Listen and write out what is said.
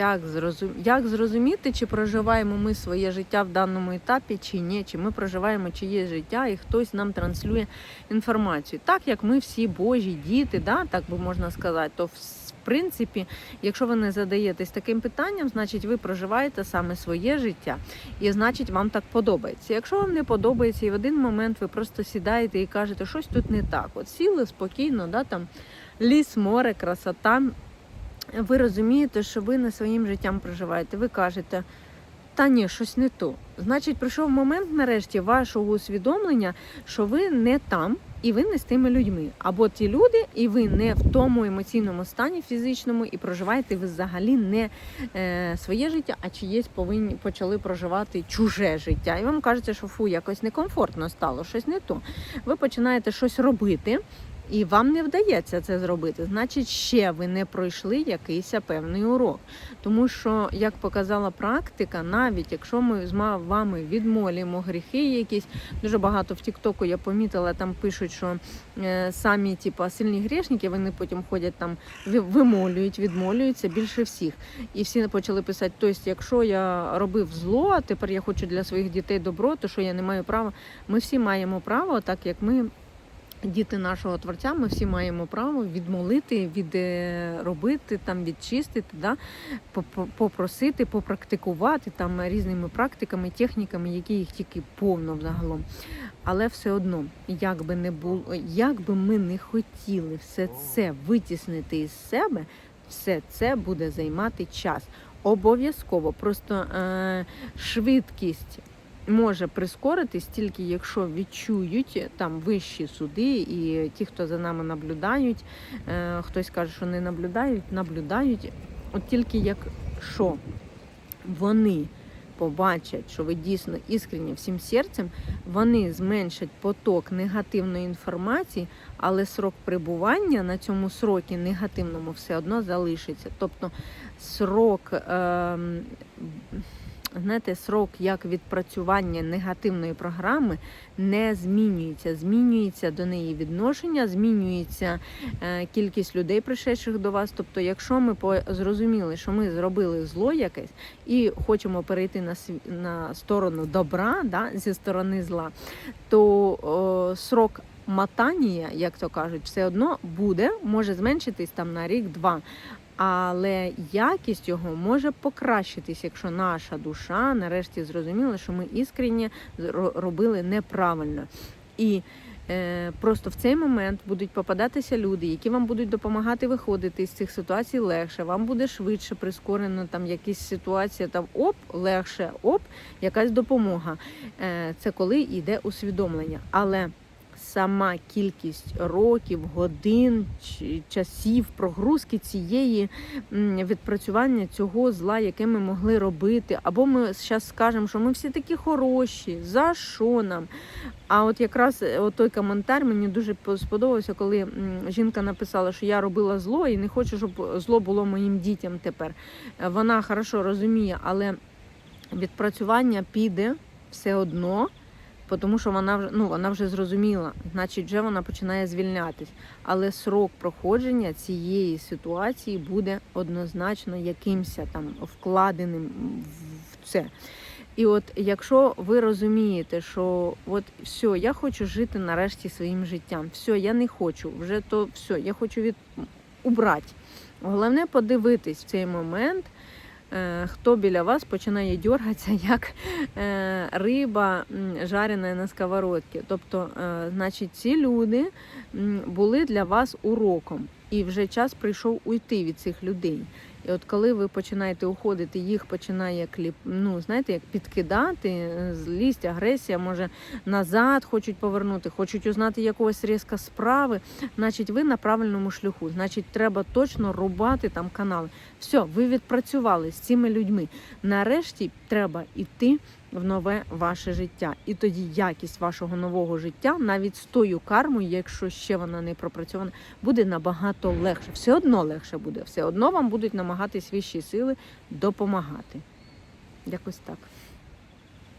Як, зрозум... Як зрозуміти, чи проживаємо ми своє життя в даному етапі, чи ні, чи ми проживаємо чиє життя, і хтось нам транслює інформацію. Так як ми всі Божі діти, да, так би можна сказати, то в принципі, якщо ви не задаєтесь таким питанням, значить ви проживаєте саме своє життя, і значить вам так подобається. Якщо вам не подобається, і в один момент ви просто сідаєте і кажете, щось тут не так. От сіли спокійно, да, там ліс, море, красота ви розумієте, що ви не своїм життям проживаєте. Ви кажете, та ні, щось не то. Значить, прийшов момент нарешті вашого усвідомлення, що ви не там і ви не з тими людьми. Або ті люди, і ви не в тому емоційному стані фізичному, і проживаєте ви взагалі не е, своє життя, а чиєсь повинні почали проживати чуже життя. І вам кажеться, що фу, якось некомфортно стало, щось не то. Ви починаєте щось робити. І вам не вдається це зробити, значить, ще ви не пройшли якийсь певний урок. Тому що, як показала практика, навіть якщо ми з вами відмолюємо гріхи якісь, дуже багато в Тіктоку я помітила, там пишуть, що е, самі типу, сильні грішники, вони потім ходять там, вимолюють, відмолюються більше всіх. І всі почали писати: тобто, якщо я робив зло, а тепер я хочу для своїх дітей добро, то що я не маю права. Ми всі маємо право, так як ми діти нашого творця, ми всі маємо право відмолити, відробити, там відчистити, да? попросити, попрактикувати там різними практиками, техніками, які їх тільки повно взагалом. Але все одно, як би не було, як би ми не хотіли все це витіснити із себе, все це буде займати час. Обов'язково, просто е, швидкість може прискоритись тільки якщо відчують там вищі суди і ті, хто за нами наблюдають. Е, хтось каже, що не наблюдають, наблюдають. От тільки якщо вони побачать, що ви дійсно іскренні всім серцем, вони зменшать поток негативної інформації, але срок прибування на цьому срокі негативному все одно залишиться. Тобто срок. ем, знаєте, срок як відпрацювання негативної програми не змінюється. Змінюється до неї відношення, змінюється е, кількість людей, прийшедших до вас. Тобто, якщо ми по- зрозуміли, що ми зробили зло якесь і хочемо перейти на на сторону добра, да, зі сторони зла, то о, срок. Матанія, як то кажуть, все одно буде, може зменшитись там на рік-два але якість його може покращитись, якщо наша душа нарешті зрозуміла, що ми іскренні ро- робили неправильно. І е, просто в цей момент будуть попадатися люди, які вам будуть допомагати виходити з цих ситуацій легше. Вам буде швидше прискорено там якісь ситуація, там оп, легше, оп, якась допомога. Е, це коли йде усвідомлення. Але сама кількість років, годин, часів, прогрузки цієї відпрацювання цього зла, яке ми могли робити. Або ми зараз скажемо, що ми всі такі хороші, за що нам? А от якраз е, той коментар мені дуже сподобався, коли жінка написала, що я робила зло і не хочу, щоб зло було моїм дітям тепер. Е, Вона хорошо розуміє, але відпрацювання піде все одно. Тому що вона вже ну вона вже зрозуміла, значить, вже вона починає звільнятись. Але срок проходження цієї ситуації буде однозначно якимось там вкладеним в це. І от якщо ви розумієте, що от все, я хочу жити нарешті своїм життям, все, я не хочу, вже то все, я хочу від убрати. Головне подивитись в цей момент, хто біля вас починає дергатися, як е, риба жарена на сковородці. Тобто, е, значить, ці люди були для вас уроком, і вже час прийшов уйти від цих людей. І от коли ви починаєте уходити, їх починає кліп, ну знаєте, як підкидати, е, злість, агресія, може назад хочуть повернути, хочуть узнати якогось різка справи. Значить, ви на правильному шляху. Значить, треба точно рубати там канали. Все, ви відпрацювали з цими людьми. Нарешті треба йти в нове ваше життя. І тоді якість вашого нового життя, навіть з тою кармою, якщо ще вона не пропрацьована, буде набагато легше. Все одно легше буде. Все одно вам будуть намагатись вищі сили допомагати. Якось так.